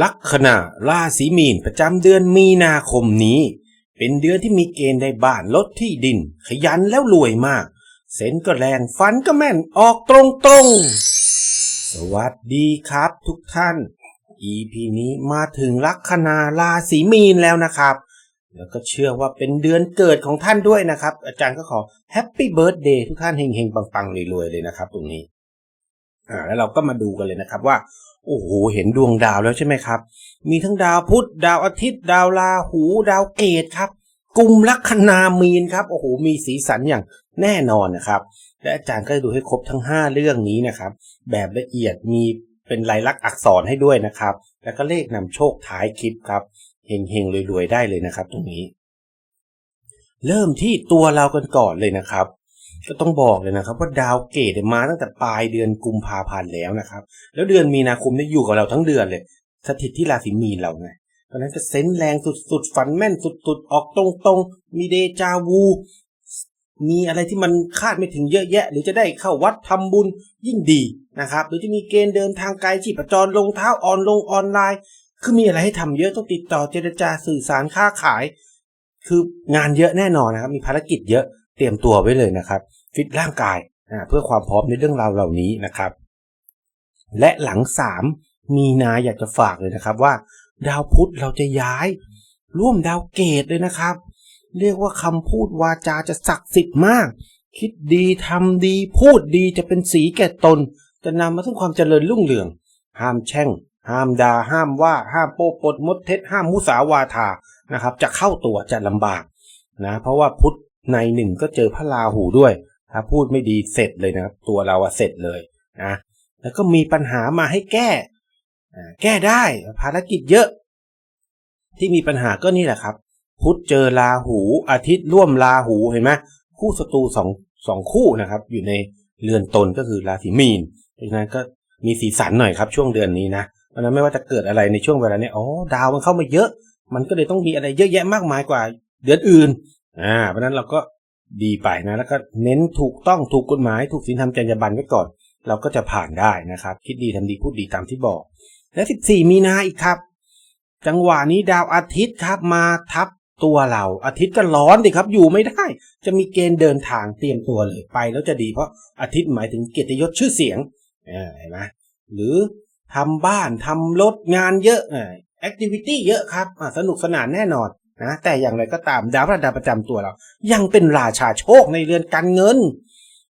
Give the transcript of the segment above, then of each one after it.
ลัคนาราศีมีนประจำเดือนมีนาคมนี้ เป็นเดือนที่มีเกณฑ์ได้บ้านลดที่ดิน ขยันแล้วรวยมาก เซนก็แรงฟันก็แม่นออกตรงตรงๆ สวัสดีครับทุกท่าน EP นี้มาถึงลัคนาราศีมีนแล้วนะครับ แล้วก็เชื่อว่าเป็นเดือนเกิดของท่านด้วยนะครับ อาจารย์ก็ขอแฮปปี้เบิร์ดเดย์ทุกท่านเฮงๆ ปังๆรวยๆเลยนะครับ ตรงนี้อ่าแล้วเราก็มาดูกันเลยนะครับว่า โอ้โหเห็นดวงดาวแล้วใช่ไหมครับ มีทั้งดาวพุธดาวอาทิตย์ ดาวราหูดาวเกตครับกลุ่มลัคนามีนครับโอ้โหมีสีสันอย่างแน่นอนนะครับ และอาจารย์ก็จะดูให้ครบทั้ง 5 เรื่องนี้นะครับ แบบละเอียดมีเป็นลายลักษณ์อักษรให้ด้วยนะครับ แล้วก็เลขนำโชคท้ายคลิปครับเฮงๆรวยๆได้เลยนะครับ ตรงนี้ เริ่มที่ตัวเรากันก่อนเลยนะครับ ก็ต้องบอกเลยนะครับ ว่าดาวเกตมาตั้งแต่ปลายเดือนกุมภาพันธ์แล้วนะครับ แล้วเดือนมีนาคมเนี่ยอยู่กับเราทั้งเดือนเลย สถิตที่ราศีมีนเราไงเพราะนั้นก็เซนแรงสุดๆฝันแม่นสุดๆ ออกตรงๆ มีเดจาวู มีอะไรที่มันคาดไม่ถึงเยอะแยะ หรือจะได้เข้าวัดทำบุญยิ่งดีนะครับหรือจะมีเกณฑ์เดินทางไกลชีพจรลงเท้าออนลงออนไลน์ คือมีอะไรให้ทำเยอะต้องติดต่อเจรจาสื่อสารค้าขาย คืองานเยอะแน่นอนนะครับ มีภารกิจเยอะ เตรียมตัวไว้เลยนะครับ ฟิตร่างกายเพื่อความพร้อมในเรื่องราวเหล่านี้นะครับ และหลังสามมีนาอยากจะฝากเลยนะครับว่า ดาวพุธเราจะย้าย ร่วมดาวเกตเลยนะครับ เรียกว่าคำพูดวาจาจะศักดิ์สิทธิ์มาก คิดดีทำดีพูดดีจะเป็นสีแก่ตน จะนำมาซึ่งความเจริญรุ่งเรือง ห้ามแช่ง ห้ามด่าห้ามว่าห้ามโป้ปดมดเท็จห้ามมุสาวาทานะครับ จะเข้าตัวจะลำบากนะเพราะว่าพุธ ในหนึ่งก็เจอพระราหูด้วย ถ้าพูดไม่ดีเสร็จเลยนะครับ ตัวเราอะเสร็จเลยนะแล้วก็มีปัญหามาให้แก้แก้ได้ภารกิจเยอะ ที่มีปัญหาก็นี่แหละครับ พุธเจอราหูอาทิตย์ร่วมราหูเห็นไหมคู่ศัตรูสองสองคู่นะครับ อยู่ในเรือนตนก็คือราศีมีนเพราะฉะนั้นก็มีสีสันหน่อยครับ ช่วงเดือนนี้นะเพราะฉะนั้นไม่ว่าจะเกิดอะไรในช่วงเวลาเนี้ยอ๋อดาวมันเข้ามาเยอะ มันก็เลยต้องมีอะไรเยอะแยะมากมายกว่าเดือนอื่น อ่าเพราะนั้นเราก็ดีไปนะ แล้วก็เน้นถูกต้องถูกกฎหมาย ถูกศีลธรรมจรรยาบรรณไว้ก่อน เราก็จะผ่านได้นะครับ คิดดีทำดีพูดดีตามที่บอก และ 14 มีนาอีกครับ จังหวะนี้ดาวอาทิตย์ครับมาทับตัวเราอาทิตย์ก็ร้อนดิครับ อยู่ไม่ได้ จะมีเกณฑ์เดินทางเตรียมตัวเลยไป แล้วจะดีเพราะอาทิตย์หมายถึงเกียรติยศชื่อเสียงเห็นไหมหรือทำบ้านทำรถงานเยอะแอคทิวิตี้เยอะครับสนุกสนานแน่นอน นะแต่อย่างไรก็ตามดาวพระดาประจำตัวเรา ยังเป็นราชาโชคในเรือนการเงิน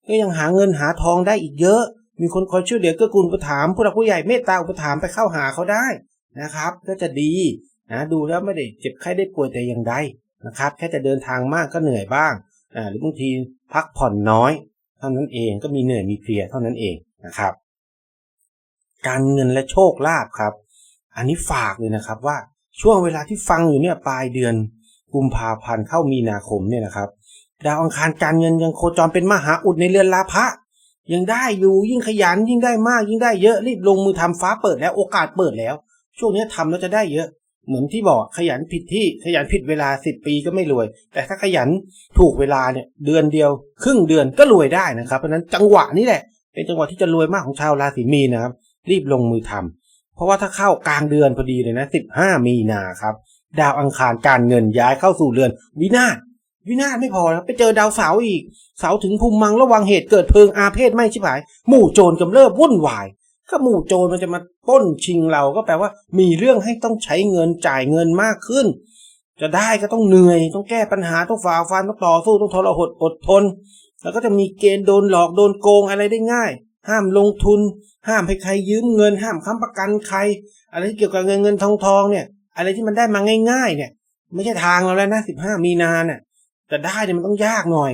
ก็ยังหาเงินหาทองได้อีกเยอะ มีคนคอยช่วยเหลือเกื้อกูลอุปถัมภ์ผู้หลักผู้ใหญ่เมตตาอุปถัมภ์ไปเข้าหาเขาได้นะครับ ก็จะดีนะดูแล้วไม่ได้เจ็บไข้ได้ป่วยแต่อย่างใดนะครับ แค่จะเดินทางมากก็เหนื่อยบ้างอ่าหรือบางทีพักผ่อนน้อยเท่านั้นเองก็มีเหนื่อยมีเพลียเท่านั้นเองนะครับ การเงินและโชคลาภครับ อันนี้ฝากเลยนะครับว่า ช่วงเวลาที่ฟังอยู่เนี่ยปลายเดือนกุมภาพันธ์เข้ามีนาคมเนี่ยนะครับ ดาวอังคารการเงินยังโคจรเป็นมหาอุดในเรือนลาภะยังได้อยู่ยิ่งขยันยิ่งได้มากยิ่งได้เยอะรีบลงมือทำฟ้าเปิดแล้วโอกาสเปิดแล้ว ช่วงนี้ทำแล้วจะได้เยอะ เหมือนที่บอกขยันผิดที่ขยันผิดเวลาสิบปีก็ไม่รวย แต่ถ้าขยันถูกเวลาเนี่ยเดือนเดียว ครึ่งเดือนก็รวยได้นะครับเพราะนั้นจังหวะนี้แหละ เป็นจังหวะที่จะรวยมากของชาวราศีมีนนะครับ รีบลงมือทำเพ ราะว่าถ้าเข้ากลางเดือนพอดีเลยนะสิบห้ามีนาครับ ดาวอังคารการเงินย้ายเข้าสู่เรือน วินาศวินาศไม่พอนะไปเจอดาวเสาอีก เสาถึงภูมิมังระวังเหตุเกิดเพลิงอาเพศไม่ชิบหาย หมู่โจรกำเริบวุ่นวายก็หมู่โจรมันจะมาป้นชิงเราก็แปลว่า มีเรื่องให้ต้องใช้เงินจ่ายเงินมากขึ้น จะได้ก็ต้องเหนื่อย ต้องแก้ปัญหาต้องฝ่าฟันต้องต่อสู้ต้องทรหดอดทน แล้วก็จะมีเกณฑ์โดนหลอกโดนโกงอะไรได้ง่าย ห้ามลงทุน ห้ามให้ใครยืมเงิน ห้ามค้ำประกันใคร อะไรที่เกี่ยวกับเงินเงินทองทองเนี่ย อะไรที่มันได้มาง่าย ๆ เนี่ย ไม่ใช่ทางเราแล้วนะสิบห้ามีนาเนี่ยแต่ได้เนี่ยมันต้องยากหน่อย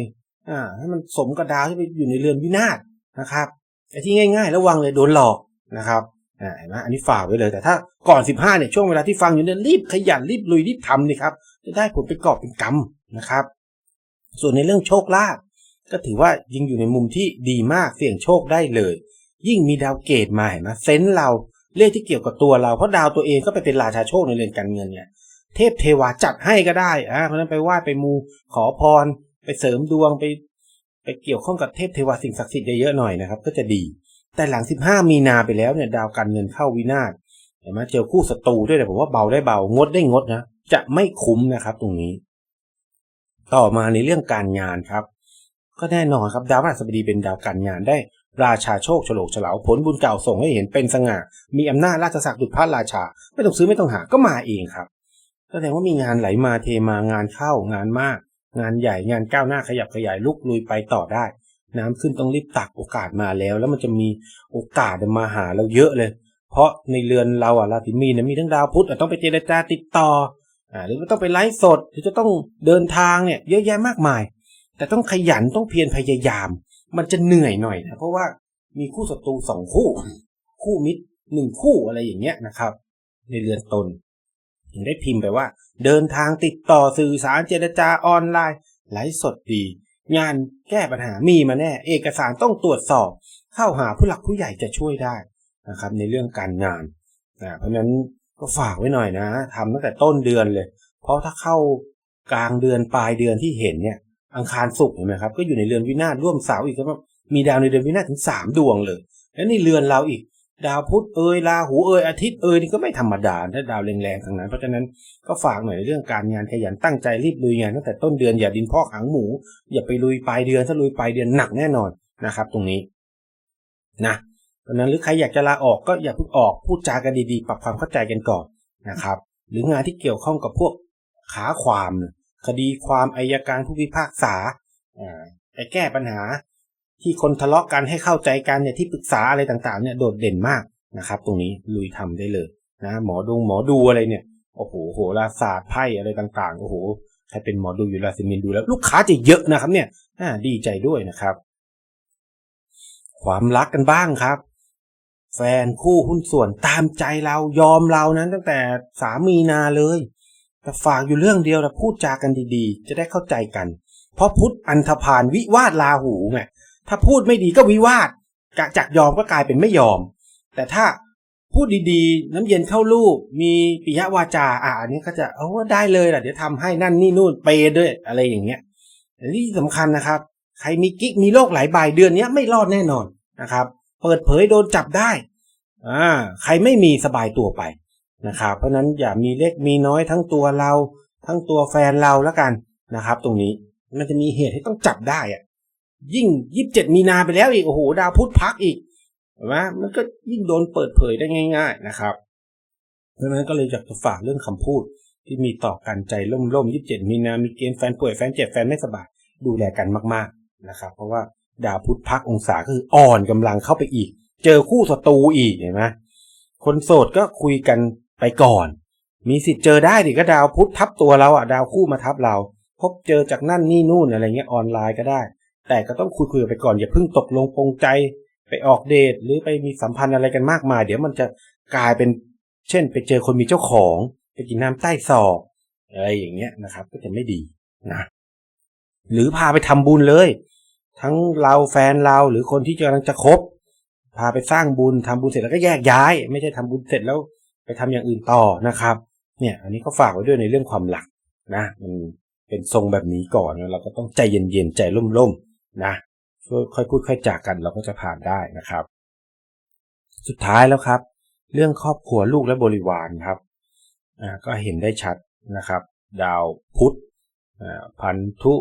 อ่า ให้มันสมกับดาวที่ไปอยู่ในเรือนวินาศนะครับไอ้ที่ง่ายๆ ระวังเลยโดนหลอกนะครับอ่าเห็นไหมอันนี้ฝากไว้เลย แต่ถ้าก่อนสิบห้าเนี่ยช่วงเวลาที่ฟังอยู่เนี่ยรีบขยันรีบลุยรีบทำนี่ครับจะได้ผลเป็นกอบเป็นกำนะครับ ส่วนในเรื่องโชคลาภ ก็ถือว่ายิงอยู่ในมุมที่ดีมากเสี่ยงโชคได้เลย ยิ่งมีดาวเกตมาเห็นไหมเซนส์เราเลขที่เกี่ยวกับตัวเราเพราะดาวตัวเองก็ไปเป็นราชาโชคในเรือนการเงินเนี่ยเทพเทวาจัดให้ก็ได้อ่าเพราะนั้นไปไหว้ไปมูขอพร ไปเสริมดวงไป ไปเกี่ยวข้องกับเทพเทวาสิ่งศักดิ์สิทธิ์เยอะๆหน่อยนะครับ ก็จะดี แต่หลัง 15 มีนาไปแล้วเนี่ยดาวการเงินเข้าวินาศห็นไหมเจอคู่ศัตรูด้วยแต่ผมว่าเบาได้เบางดได้งดนะจะไม่คุ้มนะครับ ตรงนี้ ต่อมาในเรื่องการงานครับ ก็แน่นอนครับดาวพฤหัสบดีเป็นดาวการงานได้ ราชาโชคฉลกฉลาวผลบุญเก่าส่งให้เห็นเป็นสง่า มีอำนาจราชศักดิ์ดุจพระราชา ไม่ต้องซื้อไม่ต้องหาก็มาเองครับแสดงว่ามีงานไหลมาเทมางานเข้างานมาก งานใหญ่งานก้าวหน้าขยับขยายลุกลุยไปต่อได้ น้ำขึ้นต้องรีบตักโอกาสมาแล้ว แล้วมันจะมีโอกาสมาหาเราเยอะเลย เพราะในเรือนเราอะราศีมีนมีทั้งดาวพุธต้องไปเจรจาติดต่ออ่าหรือว่าต้องไปไลฟ์สดหรือจะต้องเดินทางเนี่ยเยอะแยะมากมาย แต่ต้องขยันต้องเพียรพยายาม มันจะเหนื่อยหน่อยนะเพราะว่ามีคู่ศัตรูสองคู่ คู่มิตรหนึ่งคู่อะไรอย่างเงี้ยนะครับ ในเรือนตนถึงได้พิมพ์ไปว่า เดินทางติดต่อสื่อสารเจรจาออนไลน์ไลฟ์สดดี งานแก้ปัญหามีมาแน่ เอกสารต้องตรวจสอบ เข้าหาผู้หลักผู้ใหญ่จะช่วยได้นะครับ ในเรื่องการงานนะเพราะนั้นก็ฝากไว้หน่อยนะทำตั้งแต่ต้นเดือนเลย เพราะถ้าเข้ากลางเดือนปลายเดือนที่เห็นเนี่ย อังคารศุกร์เห็นไหมครับก็อยู่ในเรือนวินาศร่วมเสาอีกครับมีดาวในเดือนวินาศถึงสามดวงเลย แล้วในเรือนเราอีก ดาวพุธเอยราหูเอยอาทิตย์เอยนี่ก็ไม่ธรรมดาถ้าดาวแรงๆทางนั้น เพราะฉะนั้นก็ฝากหน่อยเรื่องการงานขยันตั้งใจรีบลุยงานตั้งแต่ต้นเดือนอย่าดินพอกหางหมู อย่าไปลุยปลายเดือนถ้าลุยปลายเดือนหนักแน่นอนนะครับ ตรงนี้นะเพราะนั้นหรือใครอยากจะลาออกก็อย่าเพิ่งออกพูดจากันดีๆ ปรับความเข้าใจกันก่อนนะครับ หรืองานที่เกี่ยวข้องกับพวกขาความ คดีความอายการผู้พิพากษาไปแก้ปัญหาที่คนทะเลาะกันให้เข้าใจกันเนี่ยที่ปรึกษาอะไรต่างๆเนี่ยโดดเด่นมากนะครับ ตรงนี้ลุยทำได้เลยนะหมอดูหมอดูอะไรเนี่ยโอ้โหโหราศาสตร์ไพ่อะไรต่างๆโอ้โหใครเป็นหมอดูอยู่ราศีมีนดูแล้ว ลูกค้าจะเยอะนะครับ เนี่ยดีใจด้วยนะครับ ความรักกันบ้างครับ แฟนคู่หุ้นส่วนตามใจเรายอมเรานั้นตั้งแต่สามีนาเลย แต่ฝากอยู่เรื่องเดียวแต่พูดจากันดีๆ จะได้เข้าใจกัน เพราะพุทธอันธพาลวิวาทลาหูไงถ้าพูดไม่ดีก็วิวาทจากยอมก็กลายเป็นไม่ยอม แต่ถ้าพูดดีๆ น้ำเย็นเข้าลูกมีปิยวาจาอ่าอันนี้ก็จะเออได้เลยล่ะเดี๋ยวทำให้นั่นนี่นู่นเปด้วยอะไรอย่างเงี้ยที่สำคัญนะครับ ใครมีกิ๊กมีโรคหลายใบเดือนนี้ไม่รอดแน่นอนนะครับ เปิดเผยโดนจับได้อ่าใครไม่มีสบายตัวไป นะครับ เพราะนั้นอย่ามีเล็กมีน้อยทั้งตัวเรา ทั้งตัวแฟนเราแล้วกันนะครับ ตรงนี้มันจะมีเหตุให้ต้องจับได้อะยิ่งยีิบเจ็ดมีนาไปแล้วอีกโอ้โหดาวพุธพักอีกเห็นไหมมันก็ยิ่งโดนเปิดเผยได้ง่าย ๆนะครับ เพราะนั้นก็เลยอยากจะฝากเรื่องคำพูดที่มีต่อกันใจล่มๆยีิบเจ็ดมีนา มีเกณฑ์แฟนป่วยแฟนเจ็บแฟนไม่สบายดูแลกันมากๆนะครับ เพราะว่าดาวพุธพักองศาคืออ่อนกำลังเข้าไปอีก เจอคู่ศัตรูอีกเห็นไหมคนโสดก็คุยกัน ไปก่อน มีสิทธิ์เจอได้ดิก็ดาวพุธทับตัวเราอะดาวคู่มาทับเรา พบเจอจากนั่นนี่นู่นอะไรเงี้ยออนไลน์ก็ได้ แต่ก็ต้องคุยคุยไปก่อนอย่าเพิ่งตกลงปรงใจไปออกเดทหรือไปมีสัมพันธ์อะไรกันมากมาย เดี๋ยวมันจะกลายเป็น เช่น ไปเจอคนมีเจ้าของ ไปกินน้ำใต้ศอกอะไรอย่างเงี้ยนะครับ ก็จะไม่ดีนะหรือพาไปทำบุญเลย ทั้งเราแฟนเราหรือคนที่กำลังจะคบพาไปสร้างบุญทำบุญเสร็จแล้วก็แยกย้าย ไม่ใช่ทำบุญเสร็จแล้ว ไปทำอย่างอื่นต่อนะครับ เนี่ยอันนี้ก็ฝากไว้ด้วยในเรื่องความหลักนะ มันเป็นทรงแบบนี้ก่อนเราก็ต้องใจเย็นๆใจร่มๆนะค่อยพูดค่อยจากกันเราก็จะผ่านได้นะครับ สุดท้ายแล้วครับ เรื่องครอบครัวลูกและบริวารครับอ่าก็เห็นได้ชัดนะครับ ดาวพุธอ่าพันธุ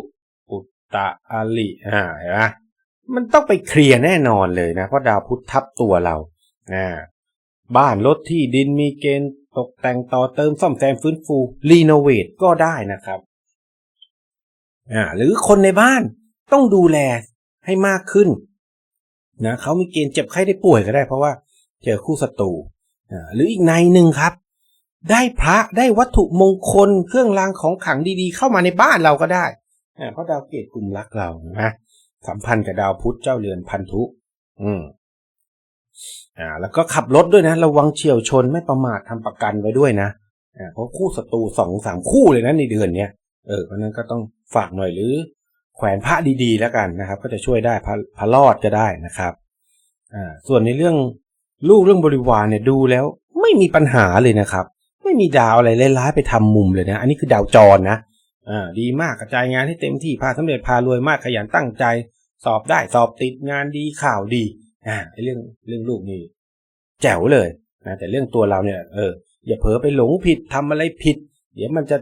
อุตตะอาลิอ่าเห็นไหมมันต้องไปเคลียร์แน่นอนเลยนะเพราะดาวพุธทับตัวเราอ่า บ้านรถที่ดินมีเกณฑ์ตกแต่งต่อเติมซ่อมแซมฟื้นฟูรีโนเวทก็ได้นะครับอ่าหรือคนในบ้านต้องดูแลให้มากขึ้นนะเขามีเกณฑ์เจ็บไข้ได้ป่วยก็ได้ เพราะว่าเจอคู่ศัตรูหรืออีกในหนึ่งครับ ได้พระได้วัตถุมงคลเครื่องรางของขลังดีๆ เข้ามาในบ้านเราก็ได้เพราะดาวเกตกลุ่มรักเรานะสัมพันธ์กับดาวพุธเจ้าเรือนพันธุ อืม อ่าแล้วก็ขับรถด้วยนะ ระวังเฉียวชนไม่ประมาททำประกันไว้ด้วยนะอ่าเพราะคู่ศัตรูสองสามคู่เลยนะในเดือนเนี้ยเออเพราะนั้นก็ต้องฝากหน่อยหรือ แขวนพระดีๆแล้วกันนะครับ ก็จะช่วยได้พระพระรอดจะได้นะครับอ่าส่วนในเรื่องลูกเรื่องบริวารเนี่ยดูแล้วไม่มีปัญหาเลยนะครับ ไม่มีดาวอะไรร้ายๆไปทำมุมเลยนะ อันนี้คือดาวจรนะอ่าดีมากกระจายงานให้เต็มที่พาสำเร็จพารวยมากขยันตั้งใจ สอบได้สอบติดงานดีข่าวดี อ่าเรื่องเรื่องลูกนี่แจ๋วเลยนะแต่เรื่องตัวเราเนี่ยเอออย่าเผลอไปหลงผิดทำอะไรผิด เดี๋ยวมันจะ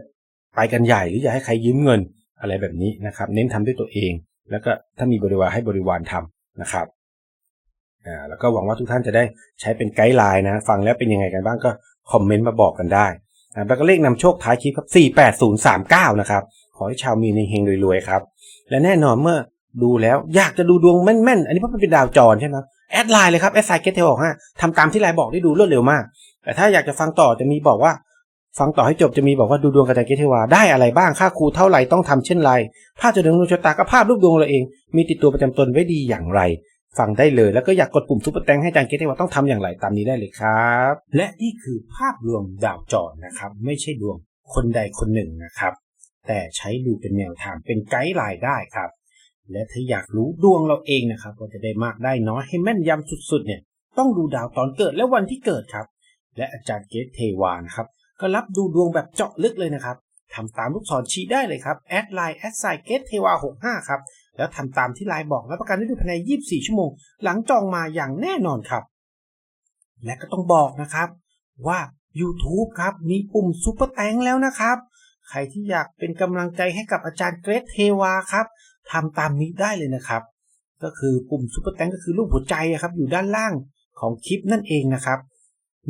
ไปกันใหญ่หรืออยากให้ใครยืมเงินอะไรแบบนี้นะครับ เน้นทำด้วยตัวเอง แล้วก็ถ้ามีบริวารให้บริวารทำนะครับอ่าแล้วก็หวังว่าทุกท่านจะได้ใช้เป็นไกด์ไลน์นะ ฟังแล้วเป็นยังไงกันบ้างก็คอมเมนต์มาบอกกันได้นะแล้วก็เลขนำโชคท้ายคลิปครับ48039 นะครับ ขอให้ชาวมีในเฮงรวยๆครับ และแน่นอนเมื่อดูแล้วอยากจะดูดวงแม่นๆ อันนี้เพราะมันเป็นดาวจรใช่ไหม แอดไลน์เลยครับแอดไซน์เกตเทลฮะทำตามที่ไลน์บอกได้ดูรวดเร็วมาก แต่ถ้าอยากจะฟังต่อจะมีบอกว่า ฟังต่อให้จบจะมีบอกว่าดูดวงกับอาจารย์เกตเทวาได้อะไรบ้างค่าครูเท่าไหร่ต้องทำเช่นไรภาพจะดวงดวงชะตากับภาพรูปดวงเราเอง มีติดตัวประจำตนไว้ดีอย่างไร ฟังได้เลย แล้วก็อยากกดปุ่มซุปเปอร์แตงให้อาจารย์เกตเทวาต้องทำอย่างไรตามนี้ได้เลยครับ และนี่คือภาพรวมดาวจรนะครับ ไม่ใช่ดวงคนใดคนหนึ่งนะครับ แต่ใช้ดูเป็นแนวทางเป็นไกด์ไลน์ได้ครับ และถ้าอยากรู้ดวงเราเองนะครับว่าจะได้มากได้น้อยให้แม่นยำสุดๆเนี่ยต้องดูดาวตอนเกิดและวันที่เกิดครับ และอาจารย์เกตเทวานครับก็รับดูดวงแบบเจาะลึกเลยนะครับทำตามลูกศรชี้ได้เลยครับแอดไลน์แอดไซเกตเทวา65ครับแล้วทำตามที่ไลน์บอกรับประกันได้ดูภายใน 24 ชั่วโมง หลังจองมาอย่างแน่นอนครับ และก็ต้องบอกนะครับว่า YouTube ครับมีปุ่มซุปเปอร์แตงแล้วนะครับ ใครที่อยากเป็นกำลังใจให้กับอาจารย์เกรทเทวาครับ ทำตามนี้ได้เลยนะครับ ก็คือปุ่มซุปเปอร์แตงก็คือรูปหัวใจครับ อยู่ด้านล่างของคลิปนั่นเองนะครับ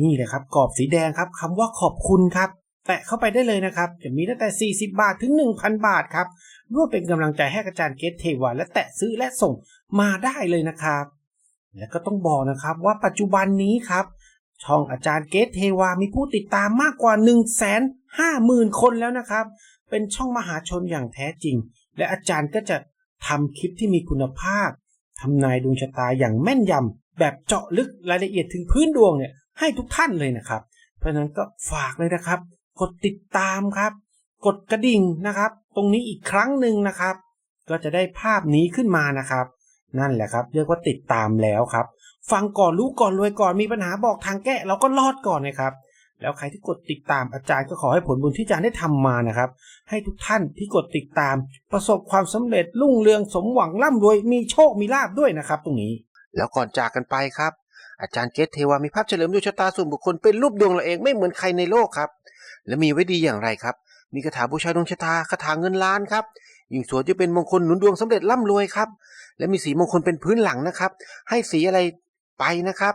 นี่เลยครับกรอบสีแดงครับคำว่าขอบคุณครับ แตะเข้าไปได้เลยนะครับ จะมีตั้งแต่ 40 บาทถึง 1,000 บาทครับร่วมเป็นกำลังใจให้อาจารย์เกตเทวาและแตะซื้อและส่งมาได้เลยนะครับ และก็ต้องบอกนะครับว่าปัจจุบันนี้ครับช่องอาจารย์เกตเทวามีผู้ติดตามมากกว่า 1 5 0 0 0 0 คนแล้วนะครับ เป็นช่องมหาชนอย่างแท้จริง และอาจารย์ก็จะทำคลิปที่มีคุณภาพทำนายดวงชะตาอย่างแม่นยำแบบเจาะลึกรายละเอียดถึงพื้นดวงเนี่ยให้ทุกท่านเลยนะครับ เพราะฉะนั้นก็ฝากเลยนะครับ กดติดตามครับ กดกระดิ่งนะครับ ตรงนี้อีกครั้งหนึ่งนะครับ ก็จะได้ภาพนี้ขึ้นมานะครับ นั่นแหละครับ เรียกว่าติดตามแล้วครับ ฟังก่อนรู้ก่อนรวยก่อนมีปัญหาบอกทางแก้เราก็รอดก่อนนะครับ แล้วใครที่กดติดตามอาจารย์ก็ขอให้ผลบุญที่อาจารย์ได้ทำมานะครับ ให้ทุกท่านที่กดติดตาม ประสบความสำเร็จรุ่งเรืองสมหวังร่ำรวยมีโชคมีลาบด้วยนะครับ ตรงนี้ แล้วก่อนจากกันไปครับ อาจารย์เกตเทวามีภาพเฉลิมดวงชะตาส่วนบุคคลเป็นรูปดวงเราเองไม่เหมือนใครในโลกครับ และมีไว้ดีอย่างไรครับ มีคาถาบูชาดวงชะตาคาถาเงินล้านครับยิ่งสวยจะเป็นมงคลหนุนดวงสำเร็จร่ำรวยครับ และมีสีมงคลเป็นพื้นหลังนะครับ ให้สีอะไรไปนะครับ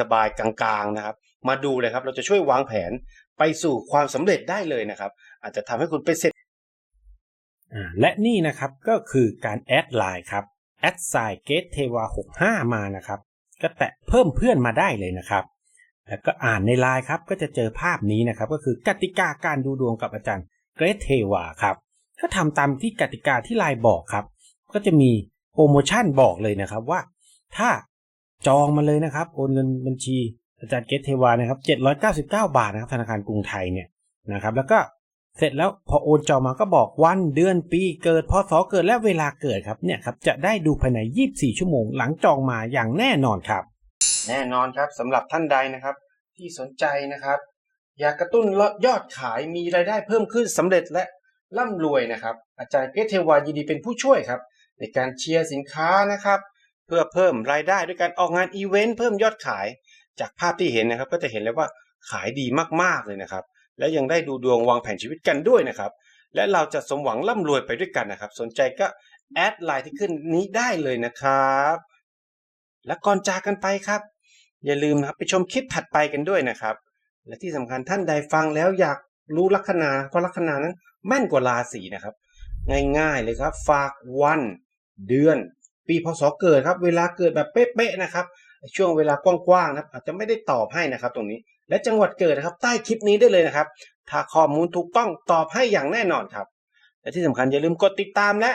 สบายๆกลางๆนะครับ มาดูเลยครับ เราจะช่วยวางแผนไปสู่ความสำเร็จได้เลยนะครับ อาจจะทำให้คุณไปเสร็จและนี่นะครับก็คือการแอดไลน์ครับแอดไซเกตเทวา65 มานะครับ ก็แตะเพิ่มเพื่อนมาได้เลยนะครับแล้วก็อ่านในไลน์ครับก็จะเจอภาพนี้นะครับ ก็คือกติกาการดูดวงกับอาจารย์เกรทเทวาครับก็ทำตามที่กติกาที่ไลน์บอกครับ ก็จะมีโปรโมชั่นบอกเลยนะครับว่า ถ้า จองมาเลยนะครับ โอนเงินบัญชีอาจารย์เกตเทวานะครับ799 บาทนะครับธนาคารกรุงไทยเนี่ยนะครับ แล้วก็เสร็จแล้วพอโอนจองมาก็บอกวันเดือนปีเกิดพศเกิดและเวลาเกิดครับเนี่ยครับจะได้ดูภายใน 24 ชั่วโมงหลังจองมาอย่างแน่นอนครับ แน่นอนครับสำหรับท่านใดนะครับ ที่สนใจนะครับ อยากกระตุ้นยอดขายมีรายได้เพิ่มขึ้นสำเร็จและร่ำรวยนะครับ อาจารย์เกตเทวายินดีเป็นผู้ช่วยครับ ในการเชียร์สินค้านะครับ เพื่อเพิ่มรายได้ด้วยการออกงานอีเวนต์เพิ่มยอดขาย จากภาพที่เห็นนะครับ ก็จะเห็นเลยว่าขายดีมากๆเลยนะครับ และยังได้ดูดวงวางแผนชีวิตกันด้วยนะครับ และเราจะสมหวังร่ำรวยไปด้วยกันนะครับ สนใจก็แอดไลน์ที่ขึ้นนี้ได้เลยนะครับ และก่อนจากกันไปครับ อย่าลืมนะครับไปชมคลิปถัดไปกันด้วยนะครับ และที่สำคัญท่านใดฟังแล้วอยากรู้ลัคนาเพราะลัคนานั้นแม่นกว่าราศีนะครับ ง่ายๆเลยครับ ฝากวัน เดือน ปีพศเกิดครับ เวลาเกิดแบบเป๊ะๆนะครับ ช่วงเวลากว้างๆนะครับอาจจะไม่ได้ตอบให้นะครับ ตรงนี้ และจังหวัดเกิดนะครับ ใต้คลิปนี้ได้เลยนะครับ ถ้าข้อมูลถูกต้องตอบให้อย่างแน่นอนครับ และที่สำคัญอย่าลืมกดติดตามและ